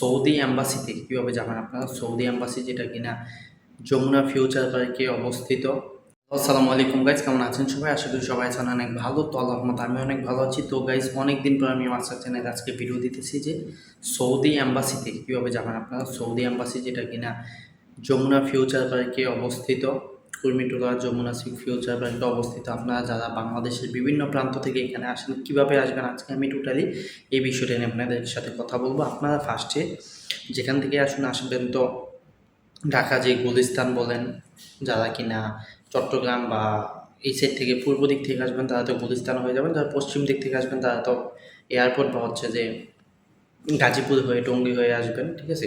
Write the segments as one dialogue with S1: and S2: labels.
S1: Saudi অ্যাম্বাসিতে কীভাবে যাবেন আপনারা? সৌদি অ্যাম্বাসি যেটা কিনা যমুনা ফিউচার পার্কে অবস্থিত। আসসালামু আলাইকুম গাইজ কেমন আছেন সবাই? আশা করি সবাই আছেন অনেক ভালো। তো আল্লাহ রহমত আমি অনেক ভালো আছি। তো গাইজ অনেক দিন পর আমি মাস্টার চ্যানেলে আজকে ভিডিও দিতেছি যে সৌদি অ্যাম্বাসিতে কীভাবে যাবেন আপনারা? সৌদি অ্যাম্বাসি যেটা কিনা যমুনা ফিউচার পার্কে অবস্থিত। কুর্মিটোলা যমুনা সিং ফিউচার পার্কে অবস্থিত। আপনারা যারা বাংলাদেশের বিভিন্ন প্রান্ত থেকে এখানে আসেন, কীভাবে আসবেন আজকে আমি টোটালি এই বিষয়টা নিয়ে আপনাদের সাথে কথা বলব। আপনারা ফার্স্টে যেখান থেকে আসুন, আসবেন তো ঢাকা যে গুলিস্তান বলেন, যারা কিনা চট্টগ্রাম বা এই সাইড থেকে পূর্ব দিক থেকে আসবেন, তারা তো গুলিস্তান হয়ে যাবেন। যারা পশ্চিম দিক থেকে আসবেন, তারা তো এয়ারপোর্ট বা হচ্ছে যে গাজীপুর হয়ে, টঙ্গী হয়ে আসবেন, ঠিক আছে?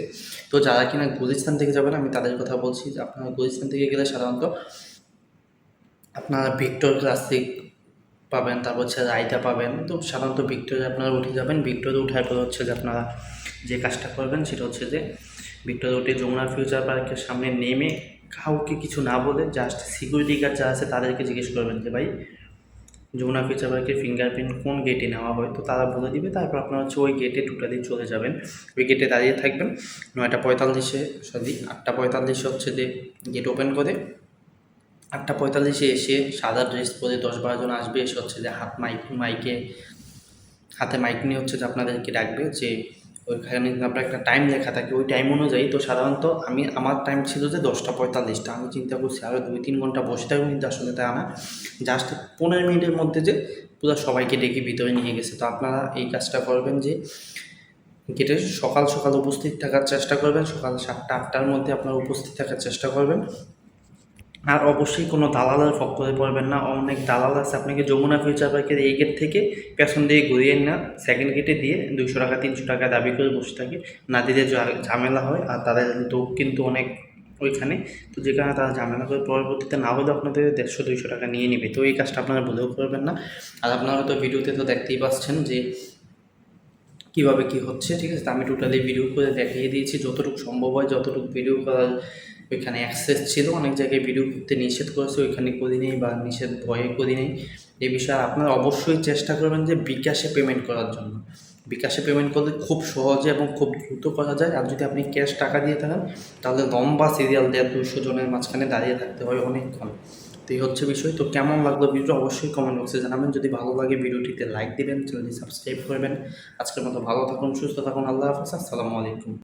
S1: তো যারা কিনা গুলিস্তান থেকে যাবেন, আমি তাদের কথা বলছি যে আপনারা গুলিস্তান থেকে গেলে সাধারণত আপনারা ভিক্টর ক্লাসিক পাবেন, তারপর হচ্ছে রায়তা পাবেন। তো সাধারণত ভিক্টোরে আপনারা উঠে যাবেন। ভিক্টোরে উঠার পর হচ্ছে যে আপনারা যে কাজটা করবেন, সেটা হচ্ছে যে ভিক্টোরে উঠে যমুনা ফিউচার পার্কের সামনে নেমে কাউকে কিছু না বলে জাস্ট সিকিউরিটি গার্ড যা আছে, তাদেরকে জিজ্ঞেস করবেন যে, ভাই যমুনা ফিউচার পার্কের ফিঙ্গারপ্রিন্ট কোন গেটে নেওয়া হয়, তো তারা বলে দিবে, তারপর আপনারা হচ্ছে ওই গেটে টোটালি চলে যাবেন। ওই গেটে দাঁড়িয়ে থাকবেন। নয়টা পঁয়তাল্লিশে সরি আটটা পঁয়তাল্লিশে হচ্ছে যে গেট ওপেন করে। আটটা পঁয়তাল্লিশে এসে সাদা ড্রেস পরে দশ বারোজন আসবে, এসে হচ্ছে যে হাত মাইক মাইকে হাতে মাইক নিয়ে হচ্ছে যে আপনাদেরকে ডাকবে যে ওইখানে আপনার একটা টাইম লেখা থাকে, ওই টাইম অনুযায়ী তো সাধারণত আমি, আমার টাইম ছিল যে দশটা পঁয়তাল্লিশটা। আমি চিন্তা করছি আরও দুই তিন ঘণ্টা বসে থাকব কিন্তু আসলে তা না। জাস্ট পনেরো মিনিটের মধ্যে যে পুরো সবাইকে ডেকে ভিতরে নিয়ে গেছে। তো আপনারা এই কাজটা করবেন যে গেটে সকাল সকাল উপস্থিত থাকার চেষ্টা করবেন। সকাল সাতটা, আটটার মধ্যে আপনারা উপস্থিত থাকার চেষ্টা করবেন। আর অবশ্যই কোনো দালালের ফক্করে পড়বেন না। অনেক দালাল আছে, আপনাকে যমুনা ফিউচার পার্কের এই গেট থেকে পেছন দিয়ে ঘুরিয়ে না সেকেন্ড গেটে দিয়ে দুশো টাকা, তিনশো টাকা দাবি করে বসে থাকে। না দিলে ঝামেলা হয় আর তাদের লোক কিন্তু অনেক ওইখানে। তো যেখানে তারা ঝামেলা করে পরবর্তীতে না হলে আপনাদের দেড়শো, দুইশো টাকা নিয়ে নেবে। তো এই কাজটা আপনারা ভুলেও করবেন না। আর আপনারা তো ভিডিওতে তো দেখতেই পাচ্ছেন যে কীভাবে কি হচ্ছে, ঠিক আছে? আমি টোটালি ভিডিও করে দেখিয়ে দিয়েছি। যতটুকু সম্ভব হয়, যতটুকু ভিডিও করার ওইখানে অ্যাক্সেস ছিল, অনেক জায়গায় ভিডিও করতে নিষেধ করেছে, ওইখানে করি নেই বা নিষেধ ভয়ে করি নেই। এই বিষয়ে আপনারা অবশ্যই চেষ্টা করবেন যে বিকাশে পেমেন্ট করার জন্য। বিকাশে পেমেন্ট করলে খুব সহজে এবং খুব দ্রুত করা যায়। আর যদি আপনি ক্যাশ টাকা দিয়ে থাকেন, তাহলে লম্বা সিরিয়াল দেড় দুশো জনের মাঝখানে দাঁড়িয়ে থাকতে হয় অনেকক্ষণ। তো এই হচ্ছে বিষয়। তো কেমন লাগল ভিডিও অবশ্যই কমেন্ট বক্সে জানাবেন। যদি ভালো লাগে ভিডিওটিতে লাইক দিবেন, চ্যানেলটি সাবস্ক্রাইব করবেন। আজকের মতো ভালো থাকুন, সুস্থ থাকুন, আল্লাহ হাফিজ, আসসালামু আলাইকুম।